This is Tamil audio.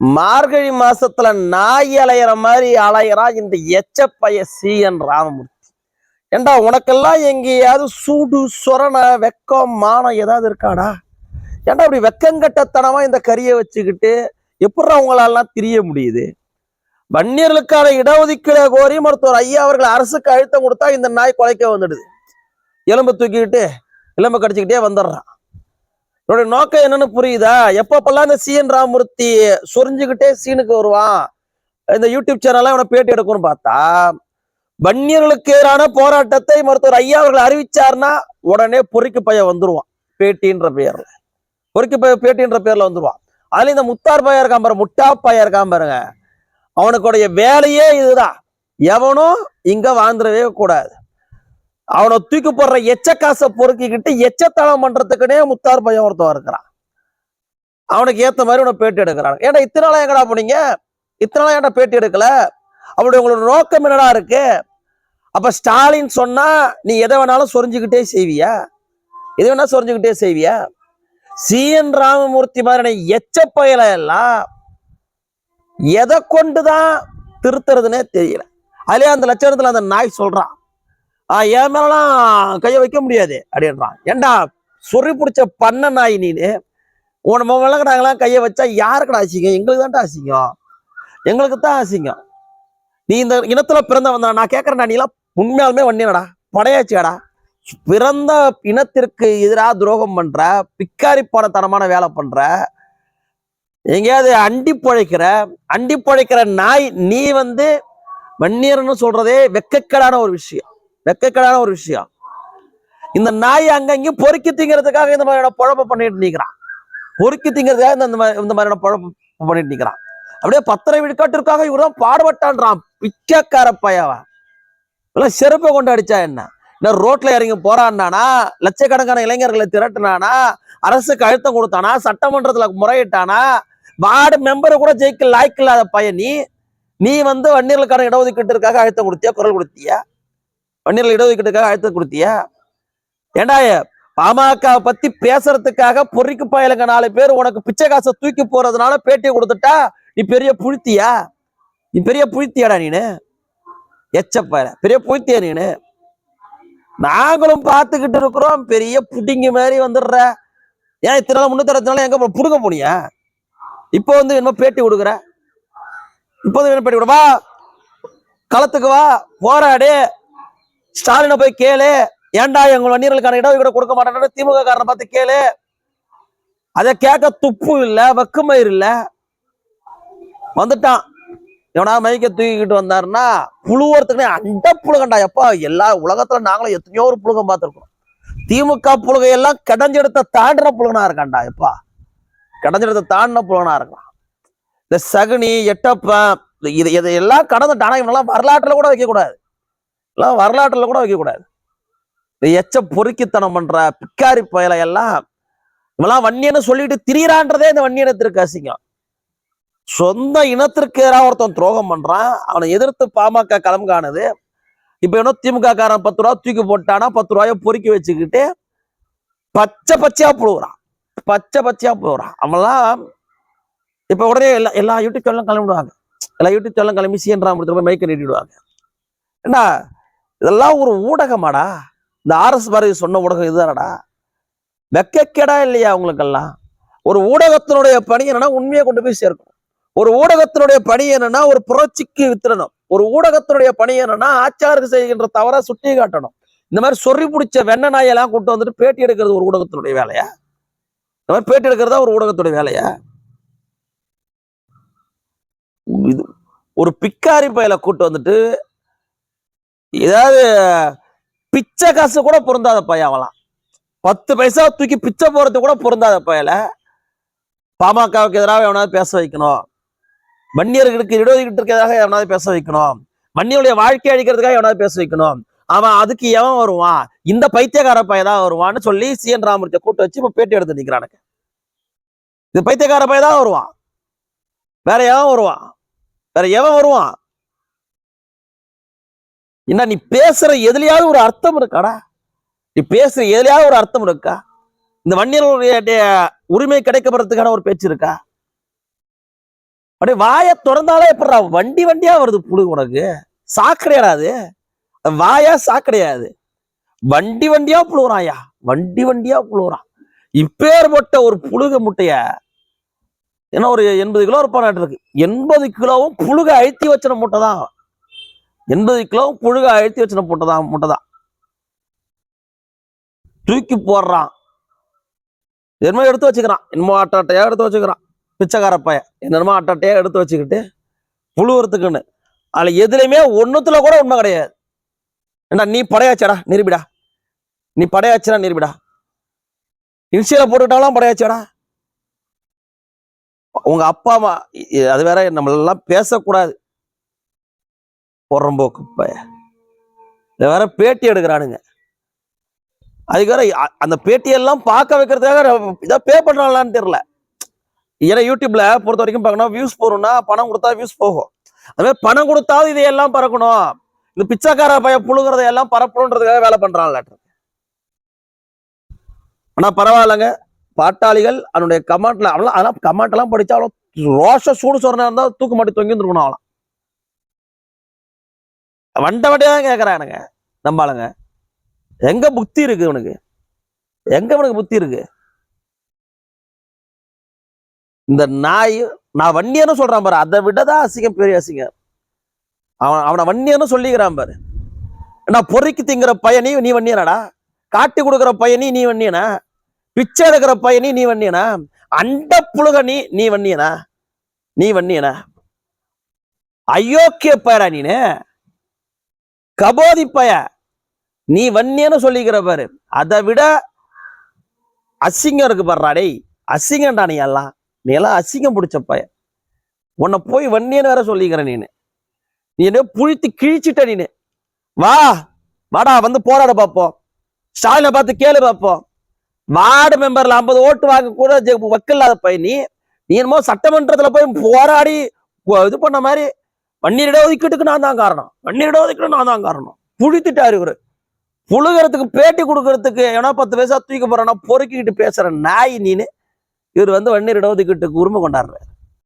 மார்கழி மாசத்துல நாய் அலையிற மாதிரி அலையிறான் இந்த எச்சப்பைய சீஎன் ராமமூர்த்தி. ஏண்டா உனக்கெல்லாம் எங்கேயாவது சூடு சொரண வெக்கம் மானம் ஏதாவது இருக்காடா? ஏண்டா அப்படி வெக்கங்கட்டத்தனமா இந்த கரியை வச்சுக்கிட்டு எப்படா உங்களாலாம் தெரிய முடியுது? வன்னியர்களுக்கான இடஒதுக்கீடு கோரி மருத்துவர் ஐயா அவர்கள் அரசுக்கு அழுத்தம் கொடுத்தா இந்த நாய் குலைக்க வந்துடுது. எலும்பு தூக்கிக்கிட்டு எலும்பு கடிச்சுக்கிட்டே வந்துடுறான். என்னோட நோக்கம் என்னன்னு புரியுதா? எப்பப்பெல்லாம் இந்த சிஎன் ராமூர்த்தி சொரிஞ்சுக்கிட்டே சீனுக்கு வருவான் இந்த யூடியூப் சேனல்லாம் இவனை பேட்டி எடுக்கணும்னு பார்த்தா வன்னியர்களுக்கு எதிரான போராட்டத்தை மருத்துவர் ஐயா அவர்கள் அறிவிச்சாருன்னா உடனே பொறிக்கு பைய வந்துருவான் பேட்டின்ற பெயர்ல பொறுக்கி பைய பேட்டின்ற பேர்ல வந்துருவான். அதுல இந்த முத்தார் பையன் இருக்கான் பாருங்க முட்டா பையன் இருக்கான் பாருங்க. அவனுக்குடைய வேலையே இதுதான். எவனும் இங்க வாழ்ந்துடவே கூடாது. அவனை தூக்கி போடுற எச்ச காசை பொறுக்கிக்கிட்டு எச்சத்தளம் பண்றதுக்குனே முத்தார் பையன் ஒருத்தவன் இருக்கிறான். அவனுக்கு ஏத்த மாதிரி உன பேட்டி எடுக்கிறான். ஏன்டா இத்தனை நாளா எங்கடா போனீங்க? இத்தனை நாளா ஏன்டா பேட்டி எடுக்கல? அவனுடைய உங்களோட நோக்கம் என்னடா இருக்கு? அப்ப ஸ்டாலின் சொன்னா நீ எதை வேணாலும் சொரிஞ்சுக்கிட்டே செய்வியா? எது வேணா சொரிஞ்சுக்கிட்டே செய்வியா? சிஎன் ராமமூர்த்தி மாதிரி எச்ச பயல எல்லாம் எதை கொண்டுதான் திருத்துறதுனே தெரியல. அதுலயே அந்த லட்சணத்துல அந்த நாய் சொல்றான். என் மேலாம் கையை வைக்க முடியாது அப்படின்றான். ஏண்டா சொறி பிடிச்ச பண்ண நாய் நீனு? உன் முகலாம் நாங்களாம் கையை வச்சா யாருக்கடா அசிங்கம்? எங்களுக்கு தான்டா அசிங்கம். எங்களுக்கு தான் அசிங்கம். நீ இந்த இனத்துல பிறந்த வந்தா நான் கேட்கறேன்டா நீலாம் உண்மையாலுமே வண்டியனடா படையாச்சியாடா. பிறந்த இனத்திற்கு எதிராக துரோகம் பண்ற பிக்காரி தனமான வேலை பண்ற எங்கேயாவது அண்டி பழைக்கிற அண்டி பழைக்கிற நாய் நீ வந்து வன்னியர்னு சொல்றதே வெக்கக்கடான ஒரு விஷயம். வெக்கக்கடான ஒரு விஷயம். இந்த நாய் அங்கங்கேயும் பொறுக்கி திங்கிறதுக்காக இந்த மாதிரியான குழப்ப பண்ணிட்டு நிக்கிறான். பொறுக்கி திங்கிறதுக்காக இந்த இந்த மாதிரி இந்த மாதிரியான குழப்பம் பண்ணிட்டு நிக்கிறான். அப்படியே பத்திரை விழுக்காட்டிற்காக இவர்தான் பாடுபட்டான்றான். பிச்சைக்கார பையவன். எல்லாம் செருப்பை கொண்டு அடிச்சா என்ன? என்ன ரோட்ல இறங்கி போறான்னா லட்சக்கணக்கான இளைஞர்களை திரட்டுனானா? அரசுக்கு அழுத்தம் கொடுத்தானா? சட்டமன்றத்துல முறையிட்டானா? வார்டு மெம்பரை கூட ஜெயிக்க லாய்க்கு இல்லாத பையன் நீ. நீ வந்து வன்னியர்களுக்கான இடஒதுக்கீட்டிற்காக அழுத்தம் கொடுத்தியா குரல் கொடுத்தியா? வன்னியர்கள் இடஒதுக்கீட்டுக்காக அழுத்தம் கொடுத்தியா? ஏண்டா பாமக பத்தி பேசுறதுக்காக பொறிக்கு பயலுங்க நாலு பேர் உனக்கு பிச்சை காசை தூக்கி போறதுனால பேட்டியை கொடுத்துட்டா? நீ பெரிய புழுத்தியா? நீ பெரிய புழுத்தியாடா நீனு? எச்சப்பயல பெரிய புழுத்தியா நீனு? நாங்களும் பார்த்துக்கிட்டு இருக்கிறோம். பெரிய புடிங்க மாதிரி வந்துடுற. ஏன் இத்தனை நாள் முன்னூத்தி அறுபத்தி நாள் எங்க புடுங்க போனியா? இப்போ வந்து என்ன பேட்டி கொடுக்குற. இப்போ வந்து என்ன பேட்டி கொடுவா களத்துக்கு வா போராடு. ஸ்டாலினை போய் கேளு. ஏன்டா எங்க வன்னியர்களுக்கான கூட கொடுக்க மாட்டேன்னு திமுக காரனை பார்த்து கேளு. அதை கேட்க துப்பு இல்லை வக்குமயிர் இல்ல. வந்துட்டான். எவனா மைக்க தூக்கிக்கிட்டு வந்தாருன்னா புழுவறதுக்குனே அண்ட புழுகண்டா. எப்பா எல்லா உலகத்துல நாங்களும் எத்தனையோ ஒரு புழுகம் பார்த்துருக்கோம் திமுக புழுகை எல்லாம் கடைஞ்செடுத்த தாண்டின புழுகனா இருக்கான்டா எப்பா. கடைஞ்செடுத்த தாண்டின புழுகனா இருக்கான். இந்த சகுனி எட்டப்பன் இது இதையெல்லாம் எல்லாம் கடந்துட்டானா. இவனெல்லாம் வரலாற்றுல கூட வைக்கக்கூடாது. எல்லாம் வரலாற்றில் கூட வைக்கக்கூடாது. இந்த எச்ச பொறுக்கித்தனம் பண்ற பிக்காரி பயலை எல்லாம் இவெல்லாம் வன்னியன்னு சொல்லிட்டு திரியறான்றதே இந்த வன்னியனத்திற்கு அசிங்கம். சொந்த இனத்திற்கு எதிராக ஒருத்தன் துரோகம் பண்றான் அவனை எதிர்த்து பாமக களம் காணுது. இப்ப என்ன திமுக காரன் பத்து ரூபா தூக்கி போட்டானா பத்து ரூபாய பொறுக்கி வச்சுக்கிட்டு பச்சை பச்சையா புழுவுறான். பச்சை பச்சையா புழுவுறான். அவன்லாம் இப்ப உடனே எல்லா எல்லா யூடியூப் சேனலும் கிளம்பிடுவாங்க. எல்லா யூடியூப் சேனலும் கிளம்பி சிஎன் போய் மைக்க நீட்டிடுவாங்க என்ன? இதெல்லாம் ஒரு ஊடகமாடா. இந்த ஆர்எஸ் பாரதி சொன்ன ஊடகம் இதுதானடா. வெக்கக்கேடா இல்லையா அவங்களுக்கெல்லாம் ஒரு ஊடகத்தினுடைய பணி என்னன்னா உண்மையை கொண்டு போய் சேர்க்கணும். ஒரு ஊடகத்தினுடைய பணி என்னன்னா ஒரு புரட்சிக்கு வித்துடணும் ஒரு ஊடகத்தினுடைய பணி என்னன்னா ஆட்சியாளருக்கு செய்கின்ற தவற சுட்டி காட்டணும். இந்த மாதிரி சொறி பிடிச்ச வெண்ண நாயெல்லாம் கூட்டு வந்துட்டு பேட்டி எடுக்கிறது ஒரு ஊடகத்தினுடைய வேலையா? இந்த மாதிரி பேட்டி எடுக்கிறதா ஒரு ஊடகத்துடைய வேலையா? இது ஒரு பிக்காரி பயலை கூட்டு வந்துட்டு ஏதாவது பிச்சை காசு கூட பொருந்தாத பையன் அவலாம் பத்து பைசா தூக்கி பிச்சை போறது கூட பொருந்தாத பையல பாமகவுக்கு எதிராக எவனாவது பேச வைக்கணும். வன்னியர்களுக்கு இடஒதுக்கீட்டுக்கு எதிராக எவனாவது பேச வைக்கணும். வன்னியருடைய வாழ்க்கை அழிக்கிறதுக்காக எவனாவது பேச வைக்கணும். அவன் அதுக்கு எவன் வருவான்? இந்த பைத்தியக்கார பையன் தான் வருவான்னு சொல்லி சி. என். ராமூர்த்தியை கூட்டு வச்சு இப்ப பேட்டி எடுத்து நிக்கிறானுங்க. இது பைத்தியக்கார பையன் தான் வருவான். வேற எவன் வருவான்? வேற எவன் வருவான்? என்ன நீ பேசுற எதுலையாவது ஒரு அர்த்தம் இருக்காடா? நீ பேசுற எதுலையாவது ஒரு அர்த்தம் இருக்கா? இந்த வன்னியர்களுடைய உரிமை கிடைக்கப்படுறதுக்கான ஒரு பேச்சு இருக்கா? அப்படியே வாயை திறந்தாலே எப்படா வண்டி வண்டியா வருது புழு உனக்கு? சாக்கடையாடா அது. வாயா சாக்கடையாது வண்டி வண்டியா புழுகுறான்யா வண்டி வண்டியா புழுகுறான் இப்பேற்பட்ட ஒரு புழுக முட்டைய ஏன்னா ஒரு எண்பது கிலோ இருப்பான் இருக்கு. எண்பது கிலோவும் புழுக அழுத்தி வச்சின முட்டை தான். எண்பது கிலோ புழுக அழுத்தி வச்சின போட்டதான் தான் தான் தூக்கி போடுறான். என்னமோ எடுத்து வச்சுக்கிறான். என்னமோ அட்டாட்டையா எடுத்து வச்சுக்கிறான். பிச்சைக்கார பையன். என்னமோ அட்டாட்டையா எடுத்து வச்சுக்கிட்டு புழுவுறதுக்குன்னு. அதில் எதுலையுமே ஒன்றுத்துல கூட உண்மை கிடையாது. ஏண்டா நீ படையாச்சடா? நிரூபிடா. நீ படையாச்சுடா நிரூபிடா. இன்சியில் போட்டுக்கிட்டாலும் படையாச்சடா. உங்க அப்பா அம்மா அது வேற நம்மளெல்லாம் பேசக்கூடாது. புறம்போக்கு பைய. இதை வேற பேட்டி எடுக்கிறானுங்க. அதுக்கு வேற அந்த பேட்டியெல்லாம் பார்க்க வைக்கிறதுக்காக இதை பே பண்றாங்களான்னு தெரியல. ஏன்னா யூடியூப்ல பொறுத்த வரைக்கும் பார்க்கணும் வியூஸ் போறோம்னா பணம் கொடுத்தா வியூஸ் போகும். அது மாதிரி பணம் கொடுத்தாவது இதையெல்லாம் பறக்கணும் இந்த பிச்சைக்கார பய புழுகிறத எல்லாம் பரப்பணுன்றதுக்காக வேலை பண்றான்ல ஆனா பரவாயில்லைங்க. பாட்டாளிகள் அவனுடைய கமெண்ட்ல அவெல்லாம் அதெல்லாம் கமெண்ட் எல்லாம் படிச்சா அவ்வளோ ரோஷ சூடு சொன்னா இருந்தா தூக்கு மாட்டி தொங்கி வந்துருக்கணும் அவளாம் வண்ட தான் கேட்கறானுங்க நம்பாளுங்க எங்க புத்தி இருக்கு இவனுக்கு? எங்க இவனுக்கு புத்தி இருக்கு? இந்த நாய் நான் வன்னியன்னு சொல்றான் பாரு. அதை விட தான் அசிங்கம் பெரிய அசிங்கம். அவன் அவனை வன்னியன்னு சொல்லிக்கிறான் பாரு. நான் பொறுக்கி திங்கிற பையனி நீ வன்னியனாடா? காட்டி கொடுக்குற பையனி நீ வன்னியனா? பிச்சை எடுக்கிற பையனி நீ வன்னியனா? அண்ட புழுக நீ நீ வன்னியனா? நீ வன்னியனா? அயோக்கிய பயிரா நீனு? கபோதி பய நீ வன்னியன்னு சொல்லிக்கிற பாரு. அதை விட அசிங்கம் இருக்கு பாருடா டேய். அசிங்கம்டா நீ எல்லாம். நீ எல்லாம் அசிங்கம் பிடிச்ச பய. உன்னை போய் வன்னியன்னு வேற சொல்லிக்கிற நீனு. நீ என்ன புழித்து கிழிச்சிட்ட நீனு. வா வாடா வந்து போராட பார்ப்போம் ஸ்டாலினை பார்த்து கேளு பார்ப்போம் வார்டு மெம்பர்ல ஐம்பது ஓட்டு வாங்க கூட வக்கில்லாத பையன் நீ. நீ என்னமோ சட்டமன்றத்துல போய் போராடி இது பண்ண மாதிரி வன்னியர் இடஒதுக்கீட்டுக்கு நான் தான் காரணம். வன்னியர் இடஒதுக்கீடு நான் தான் காரணம். புழித்துட்டாரு இவரு. புழுகிறதுக்கு பேட்டி கொடுக்கறதுக்கு ஏன்னா பத்து பைசா தூக்கி போறானா பொறுக்கிக்கிட்டு பேசுற நாய் நீனு. இவர் வந்து வன்னியர் இடஒதுக்கீட்டுக்கு உரிமை கொண்டாடுறாரு.